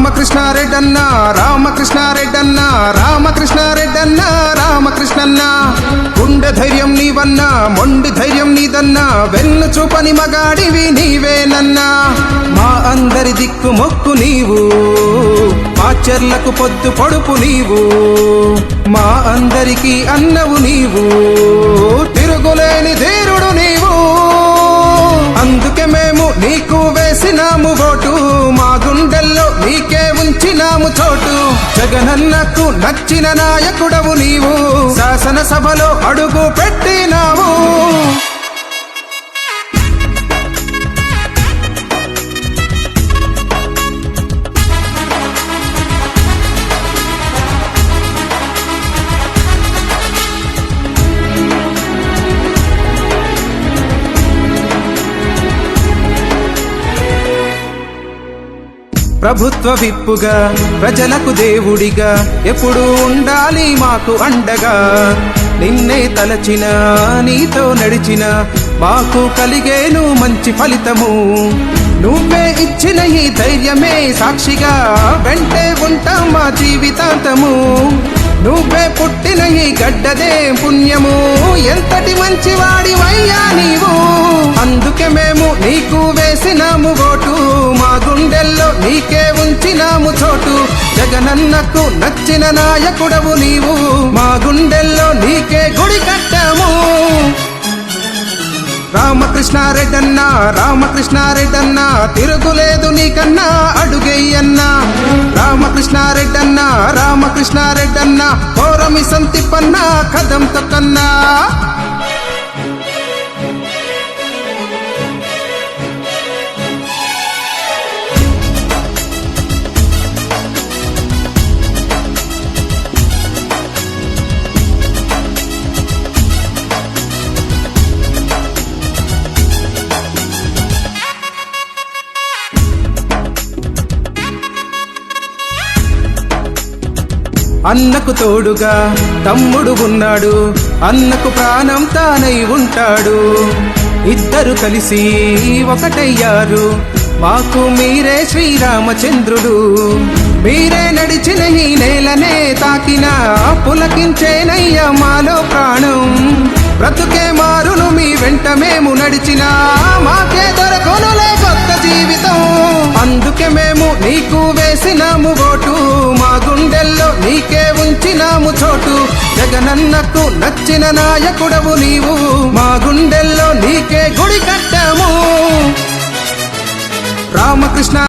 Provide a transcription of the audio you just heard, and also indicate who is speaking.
Speaker 1: రామకృష్ణారెడ్డన్న రామకృష్ణారెడ్డన్న రామకృష్ణారెడ్డన్న రామకృష్ణన్న. గుండె ధైర్యం నీవన్నా మొండి ధైర్యం నీదన్నా వెన్ను చూపని మగాడివి నీవేనన్నా. మా అందరి దిక్కు మొక్కు నీవు మాచర్లకు పొద్దు పొడుపు నీవు మా అందరికీ అన్నవు నీవు తిరుగులేని ధీరుడు నీవు. అందుకే మేము నీకు వేసినాము ఓటు. ఉంచినాము చోటు. జగనన్నకు నచ్చిన నాయకుడవు నీవు. శాసనసభలో అడుగు పెట్టినావు. ప్రభుత్వ విప్పుగా ప్రజలకు దేవుడిగా ఎప్పుడు ఉండాలి మాకు అండగా. నిన్నే తలచిన నీతో నడిచిన మాకు కలిగేను మంచి ఫలితము. నువ్వే ఇచ్చిన ఈ ధైర్యమే సాక్షిగా వెంటే ఉంటాం మా జీవితాంతము. నువ్వే పుట్టిన ఈ గడ్డదే పుణ్యము. ఎంతటి మంచివాడివయ్యా నీవు? జగనన్నకు నచ్చిన నాయకుడవు నీవు. మా గుండెల్లో నీకే గుడి కట్టాము. రామకృష్ణారెడ్డన్నా రామకృష్ణారెడ్డన్నా తిరుగులేదు నీకన్నా అడుగేయన్నా. రామకృష్ణారెడ్డన్నా రామకృష్ణారెడ్డన్నా పౌరమి సంతిప్పన్నా కథం తొక్కన్నా అన్నకు తోడుగా తమ్ముడు ఉన్నాడు. అన్నకు ప్రాణం తానై ఉంటాడు. ఇద్దరు కలిసి ఒకటయ్యారు. మాకు మీరే శ్రీరామచంద్రుడు. మీరే నడిచిన ఈ నేలనే తాకిన పులకించేనయ్య మాలో ప్రాణం. బ్రతుకే మారును మీ వెంట మేము నడిచినా మాకే దొరకొనులే కొత్త జీవితం. అందుకే మేము నీకు వేసినాము ఉంచినాము చోటు జగనన్నకు నచ్చిన నాయకుడవు నీవు. మా గుండెల్లో నీకే గుడి కట్టాము. రామకృష్ణ